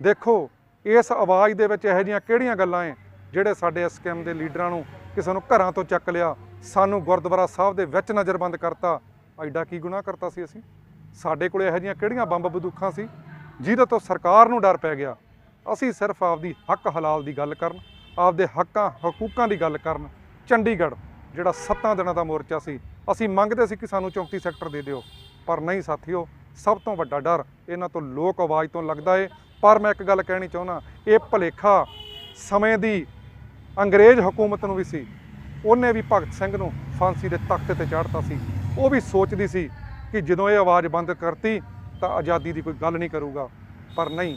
ਦੇਖੋ, ਇਸ ਆਵਾਜ਼ ਦੇ ਵਿੱਚ ਇਹੋ ਜਿਹੀਆਂ ਕਿਹੜੀਆਂ ਗੱਲਾਂ ਏ ਜਿਹੜੇ ਸਾਡੇ ਇਸ ਸਕੈਮ ਦੇ ਲੀਡਰਾਂ ਨੂੰ ਕਿਸੇ ਨੂੰ ਘਰਾਂ ਤੋਂ ਚੱਕ ਲਿਆ, ਸਾਨੂੰ ਗੁਰਦੁਆਰਾ ਸਾਹਿਬ ਦੇ ਵਿੱਚ ਨਜ਼ਰਬੰਦ ਕਰਤਾ। ਐਡਾ ਕੀ ਗੁਨਾਹ ਕਰਤਾ ਸੀ ਅਸੀਂ? ਸਾਡੇ ਕੋਲ ਇਹੋ ਜਿਹੀਆਂ ਕਿਹੜੀਆਂ ਬੰਬ ਬੰਦੂਕਾਂ ਸੀ ਜਿਹਦੇ ਤੋਂ ਸਰਕਾਰ ਨੂੰ ਡਰ ਪੈ ਗਿਆ? ਅਸੀਂ ਸਿਰਫ ਆਪਦੀ ਹੱਕ ਹਲਾਲ ਦੀ ਗੱਲ ਕਰਨ। ਆਪਦੇ ਹੱਕਾਂ, ਹਕੂਕਾਂ ਦੀ ਗੱਲ ਕਰਨ, ਚੰਡੀਗੜ੍ਹ, ਜਿਹੜਾ 7 ਦਿਨਾਂ ਦਾ ਮੋਰਚਾ ਸੀ, ਅਸੀਂ ਮੰਗਦੇ ਸੀ ਕਿ ਸਾਨੂੰ 34 ਸੈਕਟਰ ਦੇ ਦਿਓ, ਪਰ ਨਹੀਂ ਸਾਥੀਓ, ਸਭ ਤੋਂ ਵੱਡਾ ਡਰ ਇਹਨਾਂ ਤੋਂ ਲੋਕ ਆਵਾਜ਼ ਤੋਂ ਲੱਗਦਾ ਏ, ਪਰ ਮੈਂ ਇੱਕ ਗੱਲ ਕਹਿਣੀ ਚਾਹੁੰਦਾ, ਇਹ ਭਲੇਖਾ ਸਮੇਂ ਦੀ ਅੰਗਰੇਜ਼ ਹਕੂਮਤ ਨੂੰ ਵੀ ਸੀ, ਉਹਨੇ ਵੀ ਭਗਤ ਸਿੰਘ ਨੂੰ ਫਾਂਸੀ ਦੇ ਤਖਤ ਤੇ ਚਾੜਤਾ ਸੀ, ਉਹ ਵੀ ਸੋਚਦੀ ਸੀ ਕਿ ਜਦੋਂ ਇਹ ਆਵਾਜ਼ ਬੰਦ ਕਰਤੀ, ਤਾਂ ਆਜ਼ਾਦੀ ਦੀ ਕੋਈ ਗੱਲ ਨਹੀਂ ਕਰੂਗਾ, ਪਰ ਨਹੀਂ,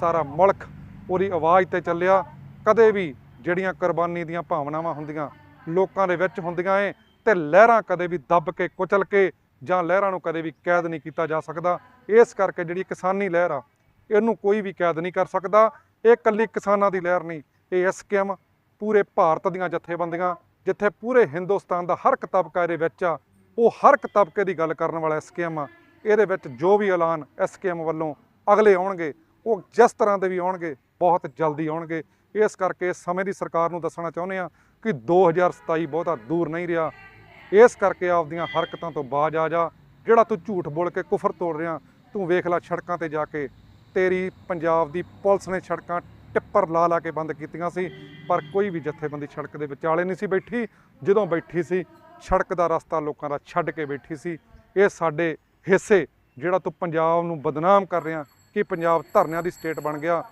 ਸਾਰਾ ਮੁਲਕ ਉਹਦੀ ਆਵਾਜ਼ ਤੇ ਚੱਲਿਆ ਕਦੇ ਵੀ ਜਿਹੜੀਆਂ ਕੁਰਬਾਨੀ ਦੀਆਂ ਭਾਵਨਾਵਾਂ ਹੁੰਦੀਆਂ ਲੋਕਾਂ ਦੇ ਵਿੱਚ ਹੁੰਦੀਆਂ ਏ ਤੇ ਲਹਿਰਾਂ ਕਦੇ ਵੀ ਦੱਬ ਕੇ ਕੁਚਲ ਕੇ ਜਾਂ ਲਹਿਰਾਂ ਨੂੰ ਕਦੇ ਵੀ ਕੈਦ ਨਹੀਂ ਕੀਤਾ ਜਾ ਸਕਦਾ। ਇਸ ਕਰਕੇ ਜਿਹੜੀ ਕਿਸਾਨੀ ਲਹਿਰ ਆ, ਇਹਨੂੰ ਕੋਈ ਵੀ ਕੈਦ ਨਹੀਂ ਕਰ ਸਕਦਾ। ਇਹ ਇਕੱਲੀ ਕਿਸਾਨਾਂ ਦੀ ਲਹਿਰ ਨਹੀਂ, ਇਹ ਐਸਕੇਐਮ ਪੂਰੇ ਭਾਰਤ ਦੀਆਂ ਜਥੇਬੰਦੀਆਂ, ਜਿੱਥੇ ਪੂਰੇ ਹਿੰਦੁਸਤਾਨ ਦਾ ਹਰ ਇੱਕ ਤਬਕਾ ਇਹਦੇ ਵਿੱਚ ਆ, ਉਹ ਹਰ ਇੱਕ ਤਬਕੇ ਦੀ ਗੱਲ ਕਰਨ ਵਾਲਾ ਐਸਕੇਐਮ ਆ। ਇਹਦੇ ਵਿੱਚ ਜੋ ਵੀ ਐਲਾਨ ਐਸਕੇਐਮ ਵੱਲੋਂ ਅਗਲੇ ਆਉਣਗੇ, ਉਹ ਜਿਸ ਤਰ੍ਹਾਂ ਦੇ ਵੀ ਆਉਣਗੇ, ਬਹੁਤ ਜਲਦੀ ਆਉਣਗੇ। ਇਸ ਕਰਕੇ ਸਮੇਂ ਦੀ ਸਰਕਾਰ ਨੂੰ ਦੱਸਣਾ ਚਾਹੁੰਦੇ ਆ ਕਿ 2027 ਬਹੁਤਾ ਦੂਰ ਨਹੀਂ ਰਿਹਾ। ਇਸ ਕਰਕੇ ਆਪਦੀਆਂ ਹਰਕਤਾਂ ਤੋਂ ਬਾਜ ਆ ਜਾ। ਜਿਹੜਾ ਤੂੰ ਝੂਠ ਬੋਲ ਕੇ ਕੁਫਰ ਤੋੜ ਰਿਹਾ, ਤੂੰ ਵੇਖ ਲੈ ਸੜਕਾਂ ਤੇ ਜਾ ਕੇ। ਤੇਰੀ ਪੰਜਾਬ ਦੀ ਪੁਲਿਸ ਨੇ ਸੜਕਾਂ ਟਿੱਪਰ ਲਾ ਲਾ ਕੇ ਬੰਦ ਕੀਤੀਆਂ ਸੀ, ਪਰ ਕੋਈ ਵੀ ਜਥੇਬੰਦੀ ਸੜਕ ਦੇ ਵਿਚਾਲੇ ਨਹੀਂ ਸੀ ਬੈਠੀ। ਜਦੋਂ ਬੈਠੀ ਸੀ, ਸੜਕ ਦਾ ਰਸਤਾ ਲੋਕਾਂ ਦਾ ਛੱਡ ਕੇ ਬੈਠੀ ਸੀ। ਇਹ ਸਾਡੇ ਹਿੱਸੇ, ਜਿਹੜਾ ਤੂੰ ਪੰਜਾਬ ਨੂੰ ਬਦਨਾਮ ਕਰ ਰਿਹਾ, ਕਿ ਪੰਜਾਬ ਧਰਨਿਆਂ ਦੀ ਸਟੇਟ ਬਣ ਗਿਆ।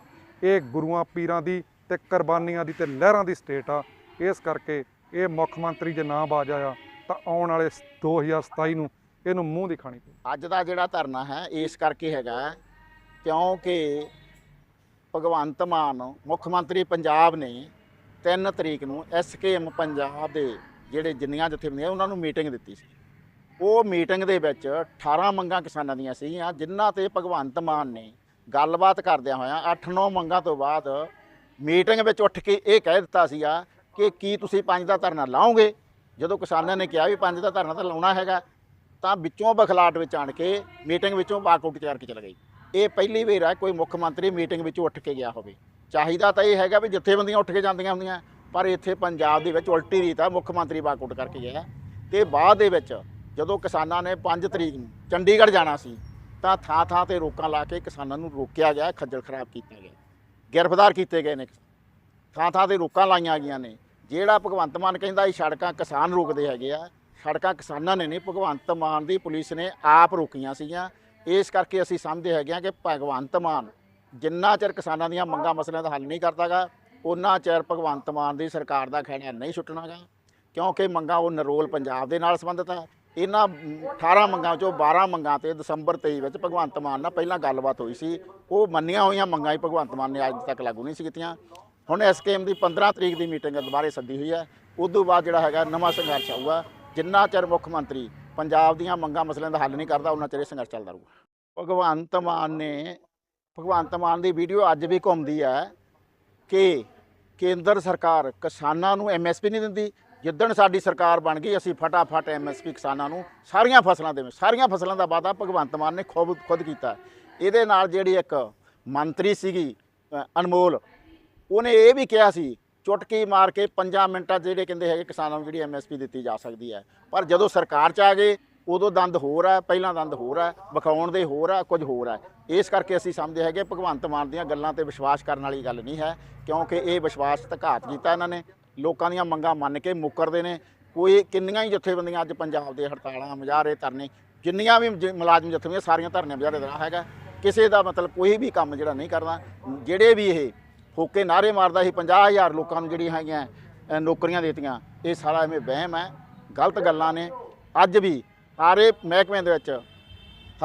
ਇਹ ਗੁਰੂਆਂ, ਪੀਰਾਂ ਦੀ ਤੇ ਕੁਰਬਾਨੀਆਂ ਦੀ ਤੇ ਲਹਿਰਾਂ ਦੀ ਸਟੇਟ ਆ। ਇਸ ਕਰਕੇ ਇਹ ਮੁੱਖ ਮੰਤਰੀ ਜੇ ਨਾ ਬਾਜ ਆਇਆ, ਤਾਂ ਆਉਣ ਵਾਲੇ 2027 ਨੂੰ ਇਹਨੂੰ ਮੂੰਹ ਦੀ ਖਾਣੀ ਅੱਜ ਦਾ ਜਿਹੜਾ ਧਰਨਾ ਹੈ, ਇਸ ਕਰਕੇ ਹੈਗਾ ਕਿਉਂਕਿ ਭਗਵੰਤ ਮਾਨ, ਮੁੱਖ ਮੰਤਰੀ ਪੰਜਾਬ ਨੇ 3 ਤਰੀਕ ਨੂੰ ਐਸਕੇਐਮ ਪੰਜਾਬ ਦੇ ਜਿਹੜੇ ਜਿੰਨੀਆਂ ਜਥੇਬੰਦੀਆਂ, ਉਹਨਾਂ ਨੂੰ ਮੀਟਿੰਗ ਦਿੱਤੀ ਸੀ। ਉਹ ਮੀਟਿੰਗ ਦੇ ਵਿੱਚ 18 ਮੰਗਾਂ ਕਿਸਾਨਾਂ ਦੀਆਂ ਸੀਗੀਆਂ ਜਿਨ੍ਹਾਂ ਤੇ ਭਗਵੰਤ ਮਾਨ ਨੇ ਗੱਲਬਾਤ ਕਰਦਿਆਂ ਹੋਇਆਂ 8-9 ਮੰਗਾਂ ਤੋਂ ਬਾਅਦ ਮੀਟਿੰਗ ਵਿੱਚ ਉੱਠ ਕੇ ਇਹ ਕਹਿ ਦਿੱਤਾ ਸੀਗਾ ਕਿ ਕੀ ਤੁਸੀਂ ਪੰਜ ਦਾ ਧਰਨਾ ਲਾਓਗੇ? ਜਦੋਂ ਕਿਸਾਨਾਂ ਨੇ ਕਿਹਾ ਵੀ ਪੰਜ ਦਾ ਧਰਨਾ ਤਾਂ ਲਾਉਣਾ ਹੈਗਾ, ਤਾਂ ਵਿੱਚੋਂ ਬਖਲਾਟ ਵਿੱਚ ਆਣ ਕੇ ਮੀਟਿੰਗ ਵਿੱਚੋਂ ਵਾਕਆਊਟ ਤਿਆਰ ਕੇ ਚਲ ਗਈ। ਇਹ ਪਹਿਲੀ ਵਾਰ ਹੈ ਕੋਈ ਮੁੱਖ ਮੰਤਰੀ ਮੀਟਿੰਗ ਵਿੱਚੋਂ ਉੱਠ ਕੇ ਗਿਆ ਹੋਵੇ। ਚਾਹੀਦਾ ਤਾਂ ਇਹ ਹੈਗਾ ਵੀ ਜਥੇਬੰਦੀਆਂ ਉੱਠ ਕੇ ਜਾਂਦੀਆਂ ਹੁੰਦੀਆਂ, ਪਰ ਇੱਥੇ ਪੰਜਾਬ ਦੇ ਵਿੱਚ ਉਲਟੀ ਰੀਤ ਆ, ਮੁੱਖ ਮੰਤਰੀ ਵਾਕਆਊਟ ਕਰਕੇ ਗਿਆ ਤੇ ਬਾਅਦ ਦੇ ਵਿੱਚ ਜਦੋਂ ਕਿਸਾਨਾਂ ਨੇ 5 ਤਰੀਕ ਨੂੰ ਚੰਡੀਗੜ੍ਹ ਜਾਣਾ ਸੀ, ਤਾਂ ਥਾਂ ਥਾਂ ਤੇ ਰੋਕਾਂ ਲਾ ਕੇ ਕਿਸਾਨਾਂ ਨੂੰ ਰੋਕਿਆ ਗਿਆ, ਖੱਜਲ ਖਰਾਬ ਕੀਤਾ ਗਿਆ। ਗ੍ਰਿਫਤਾਰ ਕੀਤੇ ਗਏ ਨੇ। ਥਾਂ ਥਾਂ ਤੇ ਰੋਕਾਂ ਲਾਈਆਂ ਗਈਆਂ ਨੇ। ਜਿਹੜਾ ਭਗਵੰਤ ਮਾਨ ਕਹਿੰਦਾ ਇਹ ਸੜਕਾਂ ਕਿਸਾਨ ਰੋਕਦੇ ਹੈਗੇ ਆ, ਸੜਕਾਂ ਕਿਸਾਨਾਂ ਨੇ ਨਹੀਂ ਭਗਵੰਤ ਮਾਨ ਦੀ ਪੁਲਿਸ ਨੇ ਆਪ ਰੋਕੀਆਂ ਸੀਗੀਆਂ। ਇਸ ਕਰਕੇ ਅਸੀਂ ਸਮਝਦੇ ਹੈਗੇ ਆ ਕਿ ਭਗਵੰਤ ਮਾਨ ਜਿੰਨਾ ਚਿਰ ਕਿਸਾਨਾਂ ਦੀਆਂ ਮੰਗਾਂ ਮਸਲਿਆਂ ਦਾ ਹੱਲ ਨਹੀਂ ਕਰਦਾਗਾ ਉਹਨਾਂ ਚਿਰ ਭਗਵੰਤ ਮਾਨ ਦੀ ਸਰਕਾਰ ਦਾ ਖਹਿੜਾ ਨਹੀਂ ਛੁੱਟਣਾਗਾ ਕਿਉਂਕਿ ਮੰਗਾਂ ਉਹ ਨਰੋਲ ਪੰਜਾਬ ਦੇ ਨਾਲ ਸੰਬੰਧਿਤ ਹੈ ਇਹਨਾਂ 18 ਮੰਗਾਂ ਚੋਂ 12 ਮੰਗਾਂ ਤੇ ਦਸੰਬਰ 23 ਵਿੱਚ ਭਗਵੰਤ ਮਾਨ ਨਾਲ ਪਹਿਲਾਂ ਗੱਲਬਾਤ ਹੋਈ ਸੀ। ਉਹ ਮੰਨੀਆਂ ਹੋਈਆਂ ਮੰਗਾਂ ਹੀ ਭਗਵੰਤ ਮਾਨ ਨੇ ਅੱਜ ਤੱਕ ਲਾਗੂ ਨਹੀਂ ਸੀ ਕੀਤੀਆਂ। ਹੁਣ ਐਸਕੇਐਮ ਦੀ 15 ਤਰੀਕ ਦੀ ਮੀਟਿੰਗ ਦੁਬਾਰੇ ਸੱਦੀ ਹੋਈ ਹੈ। ਉਦੋਂ ਬਾਅਦ ਜਿਹੜਾ ਹੈਗਾ ਨਵਾਂ ਸੰਘਰਸ਼ ਆਊਗਾ। ਜਿੰਨਾ ਚਿਰ ਮੁੱਖ ਮੰਤਰੀ ਪੰਜਾਬ ਦੀਆਂ ਮੰਗਾਂ ਮਸਲਿਆਂ ਦਾ ਹੱਲ ਨਹੀਂ ਕਰਦਾ, ਉਹਨਾਂ ਚਿਰ ਇਹ ਸੰਘਰਸ਼ ਚੱਲਦਾ ਰਹੂਗਾ। ਭਗਵੰਤ ਮਾਨ ਨੇ, ਭਗਵੰਤ ਮਾਨ ਦੀ ਵੀਡੀਓ ਅੱਜ ਵੀ ਘੁੰਮਦੀ ਹੈ ਕਿ ਕੇਂਦਰ ਸਰਕਾਰ ਕਿਸਾਨਾਂ ਨੂੰ ਐਮਐਸਪੀ ਨਹੀਂ ਦਿੰਦੀ ਜਿੱਦਣ ਸਾਡੀ ਸਰਕਾਰ ਬਣ ਗਈ, ਅਸੀਂ ਫਟਾਫਟ ਐਮਐਸਪੀ ਕਿਸਾਨਾਂ ਨੂੰ ਸਾਰੀਆਂ ਫਸਲਾਂ ਦੇ ਸਾਰੀਆਂ ਫਸਲਾਂ ਦਾ ਵਾਅਦਾ ਭਗਵੰਤ ਮਾਨ ਨੇ ਖੁਦ ਖੁਦ ਕੀਤਾ। ਇਹਦੇ ਨਾਲ ਜਿਹੜੀ ਇੱਕ ਮੰਤਰੀ ਸੀਗੀ ਅਨਮੋਲ, ਉਹਨੇ ਇਹ ਵੀ ਕਿਹਾ ਸੀ, ਚੁਟਕੀ ਮਾਰ ਕੇ 5 ਮਿੰਟਾਂ 'ਚ ਜਿਹੜੇ ਕਹਿੰਦੇ ਹੈਗੇ ਕਿਸਾਨਾਂ ਨੂੰ ਜਿਹੜੀ ਐਮਐਸਪੀ ਦਿੱਤੀ ਜਾ ਸਕਦੀ ਹੈ। ਪਰ ਜਦੋਂ ਸਰਕਾਰ 'ਚ ਆ ਗਏ, ਉਦੋਂ ਦੰਦ ਹੋਰ ਹੈ ਪਹਿਲਾਂ ਦੰਦ ਹੋਰ ਹੈ ਵਿਖਾਉਣ ਦੇ ਹੋਰ ਹੈ ਕੁਝ ਹੋਰ ਹੈ ਇਸ ਕਰਕੇ ਅਸੀਂ ਸਮਝਦੇ ਹੈਗੇ ਭਗਵੰਤ ਮਾਨ ਦੀਆਂ ਗੱਲਾਂ ਤੇ ਵਿਸ਼ਵਾਸ ਕਰਨ ਵਾਲੀ ਗੱਲ ਨਹੀਂ ਹੈ, ਕਿਉਂਕਿ ਇਹ ਵਿਸ਼ਵਾਸ ਤੇ ਘਾਤ ਕੀਤਾ ਇਹਨਾਂ ਨੇ। ਲੋਕਾਂ ਦੀਆਂ ਮੰਗਾਂ ਮੰਨ ਕੇ ਮੁੱਕਰਦੇ ਨੇ। ਕੋਈ ਕਿੰਨੀਆਂ ਹੀ ਜਥੇਬੰਦੀਆਂ ਅੱਜ ਪੰਜਾਬ ਦੇ ਹੜਤਾਲਾਂ ਮੁਜ਼ਾਹਰੇ ਧਰਨੇ ਜਿੰਨੀਆਂ ਵੀ ਜ- ਮੁਲਾਜ਼ਮ ਜਥੇਬੰਦੀਆਂ ਸਾਰੀਆਂ ਧਰਨੇ ਮੁਜ਼ਾਹਰੇ ਦਾ ਹੈਗਾ। ਕਿਸੇ ਦਾ ਮਤਲਬ ਕੋਈ ਵੀ ਕੰਮ ਜਿਹੜਾ ਨਹੀਂ ਕਰਦਾ। ਜਿਹੜੇ ਵੀ ਇਹ ਫੋਕੇ ਨਾਰੇ ਮਾਰਦਾ ਸੀ 50000 ਲੋਕਾਂ ਨੂੰ ਜਿਹੜੀਆਂ ਹੈਗੀਆਂ ਅ, ਨੌਕਰੀਆਂ ਦਿੱਤੀਆਂ ਇਹ ਸਾਰਾ ਐਵੇਂ ਵਹਿਮ ਹੈ। ਗਲਤ ਗੱਲਾਂ ਨੇ। ਅੱਜ ਵੀ ਸਾਰੇ ਮਹਿਕਮੇ ਦੇ ਵਿੱਚ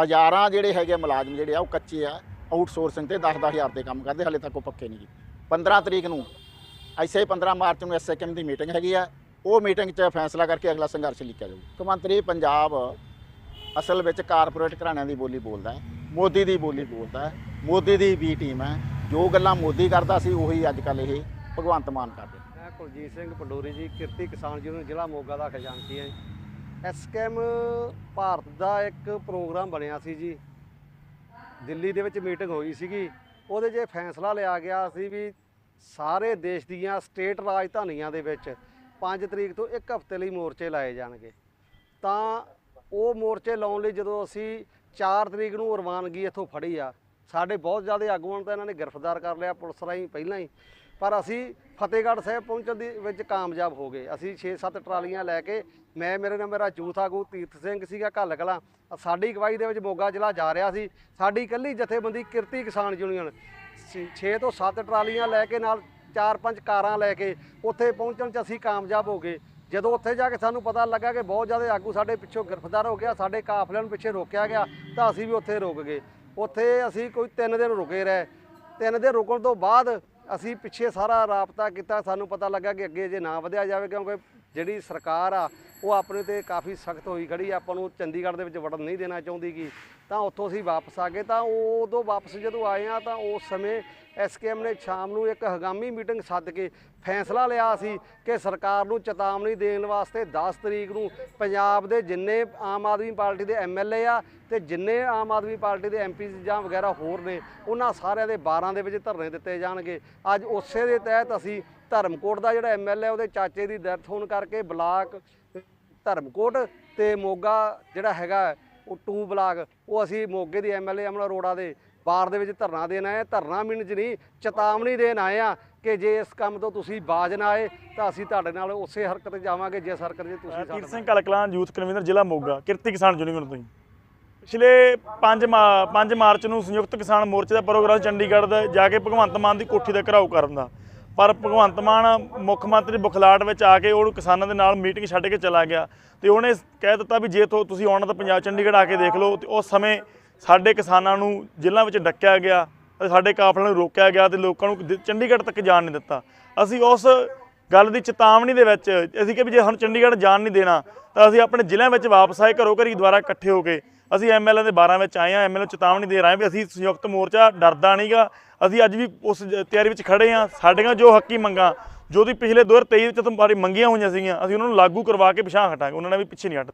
ਹਜ਼ਾਰਾਂ ਜਿਹੜੇ ਹੈਗੇ ਆ ਮੁਲਾਜ਼ਮ ਜਿਹੜੇ ਆ ਉਹ ਕੱਚੇ ਆ। ਆਊਟਸੋਰਸਿੰਗ ਤੇ 10 ਹਜ਼ਾਰ ਦੇ ਕੰਮ ਕਰਦੇ ਹਲੇ ਤੱਕ ਉਹ ਪੱਕੇ ਨਹੀਂ 15 ਤਰੀਕ ਨੂੰ ਐਸੇ 15 ਮਾਰਚ ਨੂੰ ਐਸਐਕਐਮ ਦੀ ਮੀਟਿੰਗ ਹੈਗੀ ਆ, ਉਹ ਮੀਟਿੰਗ 'ਚ ਫੈਸਲਾ ਕਰਕੇ ਅਗਲਾ ਸੰਘਰਸ਼ ਲਿਖਿਆ ਜਾਊ। ਮੁੱਖ ਮੰਤਰੀ ਪੰਜਾਬ ਅਸਲ ਵਿੱਚ ਕਾਰਪੋਰੇਟ ਘਰਾਣਿਆਂ ਦੀ ਬੋਲੀ ਬੋਲਦਾ ਹੈ, ਮੋਦੀ ਦੀ ਬੋਲੀ ਬੋਲਦਾ ਹੈ, ਮੋਦੀ ਦੀ ਵੀ ਟੀਮ ਹੈ, ਜੋ ਗੱਲਾਂ ਮੋਦੀ ਕਰਦਾ ਸੀ ਉਹੀ ਅੱਜ ਕੱਲ ਇਹ ਭਗਵੰਤ ਮਾਨ ਕਰਦੇ ਮੈਂ ਕੁਲਜੀਤ ਸਿੰਘ ਪੰਡੋਰੀ ਜੀ, ਕਿਰਤੀ ਕਿਸਾਨ ਯੂਨੀਅਨ ਜ਼ਿਲ੍ਹਾ ਮੋਗਾ ਦਾ ਖਜ਼ਾਨਚੀ ਹਾਂ ਐਸਕੇਐਮ ਭਾਰਤ ਦਾ ਇੱਕ ਪ੍ਰੋਗਰਾਮ ਬਣਿਆ ਸੀ ਜੀ। ਦਿੱਲੀ ਦੇ ਵਿੱਚ ਮੀਟਿੰਗ ਹੋਈ ਸੀਗੀ, ਉਹਦੇ 'ਚ ਇਹ ਫੈਸਲਾ ਲਿਆ ਗਿਆ ਸੀ ਵੀ ਸਾਰੇ ਦੇਸ਼ ਦੀਆਂ ਸਟੇਟ ਰਾਜਧਾਨੀਆਂ ਦੇ ਵਿੱਚ 5 ਤਰੀਕ ਤੋਂ ਇੱਕ ਹਫ਼ਤੇ ਲਈ ਮੋਰਚੇ ਲਾਏ ਜਾਣਗੇ। ਤਾਂ ਉਹ ਮੋਰਚੇ ਲਾਉਣ ਲਈ ਜਦੋਂ ਅਸੀਂ 4 ਤਰੀਕ ਨੂੰ ਰਵਾਨਗੀ ਇੱਥੋਂ ਫੜੀ ਆ, ਸਾਡੇ ਬਹੁਤ ਜ਼ਿਆਦਾ ਆਗੂਆਂ ਨੂੰ ਤਾਂ ਇਹਨਾਂ ਨੇ ਗ੍ਰਿਫਤਾਰ ਕਰ ਲਿਆ ਪੁਲਿਸ ਰਾਹੀਂ ਪਹਿਲਾਂ ਹੀ। ਪਰ ਅਸੀਂ ਫਤਿਹਗੜ੍ਹ ਸਾਹਿਬ ਪਹੁੰਚਣ ਦੀ ਵਿੱਚ ਕਾਮਯਾਬ ਹੋ ਗਏ। ਅਸੀਂ 6-7 ਟਰਾਲੀਆਂ ਲੈ ਕੇ, ਮੈਂ, ਮੇਰੇ ਨਾਲ ਮੇਰਾ ਜੂਥ ਆਗੂ ਤੀਰਥ ਸਿੰਘ ਸੀਗਾ ਘੱਲ ਕਲਾਂ, ਸਾਡੀ ਅਗਵਾਈ ਦੇ ਵਿੱਚ ਮੋਗਾ ਜ਼ਿਲ੍ਹਾ ਜਾ ਰਿਹਾ ਸੀ। ਸਾਡੀ ਇਕੱਲੀ ਜਥੇਬੰਦੀ ਕਿਰਤੀ ਕਿਸਾਨ ਯੂਨੀਅਨ 6 ਤੋਂ 7 ਟਰਾਲੀਆਂ ਲੈ ਕੇ ਨਾਲ 4-5 ਕਾਰਾਂ ਲੈ ਕੇ ਉੱਥੇ ਪਹੁੰਚਣ 'ਚ ਅਸੀਂ ਕਾਮਯਾਬ ਹੋ ਗਏ। ਜਦੋਂ ਉੱਥੇ ਜਾ ਕੇ ਸਾਨੂੰ ਪਤਾ ਲੱਗਾ ਕਿ ਬਹੁਤ ਜ਼ਿਆਦਾ ਆਗੂ ਸਾਡੇ ਪਿੱਛੋਂ ਗ੍ਰਿਫਤਾਰ ਹੋ ਗਿਆ, ਸਾਡੇ ਕਾਫਲੇ ਨੂੰ ਪਿੱਛੇ ਰੋਕਿਆ ਗਿਆ ਤਾਂ ਅਸੀਂ ਵੀ ਉੱਥੇ ਰੁਕ ਗਏ। ਉੱਥੇ ਅਸੀਂ ਕੋਈ 3 ਦਿਨ ਰੁਕੇ ਰਹੇ। ਤਿੰਨ ਦਿਨ ਰੁਕਣ ਤੋਂ ਬਾਅਦ ਅਸੀਂ ਪਿੱਛੇ ਸਾਰਾ ਰਾਬਤਾ ਕੀਤਾ। ਸਾਨੂੰ ਪਤਾ ਲੱਗਾ ਕਿ ਅੱਗੇ ਜੇ ਨਾ ਵਧਿਆ ਜਾਵੇ ਕਿਉਂਕਿ ਜਿਹੜੀ ਸਰਕਾਰ ਆ ਉਹ ਆਪਣੇ ਤੇ ਕਾਫੀ ਸਖਤ ਹੋਈ ਖੜੀ ਆਪਾਂ ਨੂੰ ਚੰਡੀਗੜ੍ਹ ਦੇ ਵਿੱਚ ਵੜਨ ਨਹੀਂ ਦੇਣਾ ਚਾਹੁੰਦੀ ਗੀ। ਤਾਂ ਉੱਥੋਂ ਅਸੀਂ ਵਾਪਸ ਆ ਗਏ, ਤਾਂ ਉਦੋਂ ਵਾਪਸ ਜਦੋਂ ਆਏ ਆ, ਤਾਂ ਉਸ ਸਮੇਂ ਐਸਕੇਐਮ ਨੇ ਸ਼ਾਮ ਨੂੰ ਇੱਕ ਹਗਾਮੀ ਮੀਟਿੰਗ ਸੱਦ ਕੇ ਫੈਸਲਾ ਲਿਆ ਸੀ ਕਿ ਸਰਕਾਰ ਨੂੰ ਚੇਤਾਵਨੀ ਦੇਣ ਵਾਸਤੇ 10 ਤਰੀਕ ਨੂੰ ਪੰਜਾਬ ਦੇ ਜਿੰਨੇ ਆਮ ਆਦਮੀ ਪਾਰਟੀ ਦੇ ਐਮਐਲਏ ਆ ਤੇ ਜਿੰਨੇ ਆਮ ਆਦਮੀ ਪਾਰਟੀ ਦੇ ਐਮਪੀ ਜਾਂ ਵਗੈਰਾ ਹੋਰ ਨੇ, ਉਹਨਾਂ ਸਾਰਿਆਂ ਦੇ 12 ਦੇ ਵਿੱਚ ਧਰਨੇ ਦਿੱਤੇ ਜਾਣਗੇ। ਅੱਜ ਉਸੇ ਦੇ ਤਹਿਤ ਅਸੀਂ ਧਰਮਕੋਟ ਦਾ ਜਿਹੜਾ ਐਮਐਲਏ ਉਹਦੇ ਚਾਚੇ ਦੀ ਡੈਥ ਹੋਣ ਕਰਕੇ ਬਲਾਕ ਧਰਮਕੋਟ ਤੇ ਮੋਗਾ ਜਿਹੜਾ ਹੈਗਾ ਉਹ ਟੂ ਬਲਾਕ ਉਹ ਅਸੀਂ ਮੋਗੇ ਦੀ ਐਮਐਲਏ ਅਮਲਾ ਅਰੋੜਾ ਦੇ ਬਾਰ ਦੇ ਵਿੱਚ ਧਰਨਾ ਦੇਣ ਆਏ ਹਾਂ। ਧਰਨਾ ਮੀਨ ਚ ਨਹੀਂ ਚੇਤਾਵਨੀ ਦੇਣ ਆਏ ਆ ਕਿ ਜੇ ਇਸ ਕੰਮ ਤੋਂ ਤੁਸੀਂ ਬਾਜ ਨਾ ਆਏ ਤਾਂ ਅਸੀਂ ਤੁਹਾਡੇ ਨਾਲ ਉਸੇ ਹਰਕਤ ਜਾਵਾਂਗੇ ਜਿਸ ਹਰਕਤ 'ਚ ਤੁਸੀਂ ਸਾਡੇ ਸਿੰਘ ਕਲਕਲਾਂ ਯੂਥ ਕਨਵੀਨਰ ਜ਼ਿਲ੍ਹਾ ਮੋਗਾ ਕਿਰਤੀ ਕਿਸਾਨ ਯੂਨੀਅਨ ਤੋਂ ਜੀ ਪਿਛਲੇ 5 5 ਮਾਰਚ ਨੂੰ ਸੰਯੁਕਤ ਕਿਸਾਨ ਮੋਰਚੇ ਦਾ ਪ੍ਰੋਗਰਾਮ ਚੰਡੀਗੜ੍ਹ ਦਾ ਜਾ ਕੇ ਭਗਵੰਤ ਮਾਨ ਦੀ ਕੋਠੀ ਦਾ ਘਰਾਓ ਕਰਨ ਦਾ ਪਰ ਭਗਵੰਤ ਮਾਨ ਮੁੱਖ ਮੰਤਰੀ ਬੁਖਲਾਟ ਵਿੱਚ ਆ ਕੇ ਉਹ ਕਿਸਾਨਾਂ ਦੇ ਨਾਲ ਮੀਟਿੰਗ ਛੱਡ ਕੇ ਚਲਾ ਗਿਆ ਤੇ ਉਹਨੇ ਕਹਿ ਦਿੱਤਾ ਵੀ ਜੇ ਤੋਂ ਤੁਸੀਂ ਆਉਣਾ ਤਾਂ ਪੰਜਾਬ ਚੰਡੀਗੜ੍ਹ ਆ ਕੇ ਦੇਖ ਲਓ ਤੇ ਉਸ ਸਮੇਂ ਸਾਡੇ ਕਿਸਾਨਾਂ ਨੂੰ ਜੇਲ੍ਹਾਂ ਵਿੱਚ ਡੱਕਿਆ ਗਿਆ ਤੇ ਸਾਡੇ ਕਾਫਲੇ ਨੂੰ ਰੋਕਿਆ ਗਿਆ ਤੇ ਲੋਕਾਂ ਨੂੰ ਦ- ਚੰਡੀਗੜ੍ਹ ਤੱਕ ਜਾਣ ਨਹੀਂ ਦਿੱਤਾ। ਅਸੀਂ ਉਸ ਗੱਲ ਦੀ ਚੇਤਾਵਨੀ ਦੇ ਵਿੱਚ ਅਸੀਂ ਕਿ ਵੀ ਜੇ ਹੁਣ ਚੰਡੀਗੜ੍ਹ ਜਾਣ ਨਹੀਂ ਦੇਣਾ ਤਾਂ ਅਸੀਂ ਆਪਣੇ ਜ਼ਿਲ੍ਹਿਆਂ ਵਿੱਚ ਵਾਪਸ ਆਏ ਘਰੋਂ ਘਰੀ ਦੁਆਰਾ ਇਕੱਠੇ ਹੋ ਕੇ ਅਸੀਂ ਐਮਐਲਏ ਦੇ 12 ਵਿੱਚ ਆਏ ਆ ਐਮਐਲਏ ਚੇਤਾਵਨੀ ਦੇ ਰਹੇ ਹਾਂ ਵੀ ਅਸੀਂ ਸੰਯੁਕਤ ਮੋਰਚਾ ਡਰਦਾ ਨਹੀਂਗਾ। ਅਸੀਂ ਅੱਜ ਵੀ ਉਸ ਤਿਆਰੀ ਵਿੱਚ ਖੜੇ ਆ ਸਾਡੀਆਂ ਜੋ ਹੱਕੀ ਮੰਗਾਂ, ਜੋ ਦੀ ਪਿਛਲੇ 2023 ਵਿੱਚ ਤੁਹਾਡੀ ਮੰਗੀਆਂ ਹੋਈਆਂ ਸੀਗੀਆਂ, ਅਸੀਂ ਉਹਨਾਂ ਨੂੰ ਲਾਗੂ ਕਰਵਾ ਕੇ ਪਿਛਾਂ ਹਟਾਂਗੇ। ਉਹਨਾਂ ਨੇ ਵੀ ਪਿੱਛੇ ਨਹੀਂ ਹਟ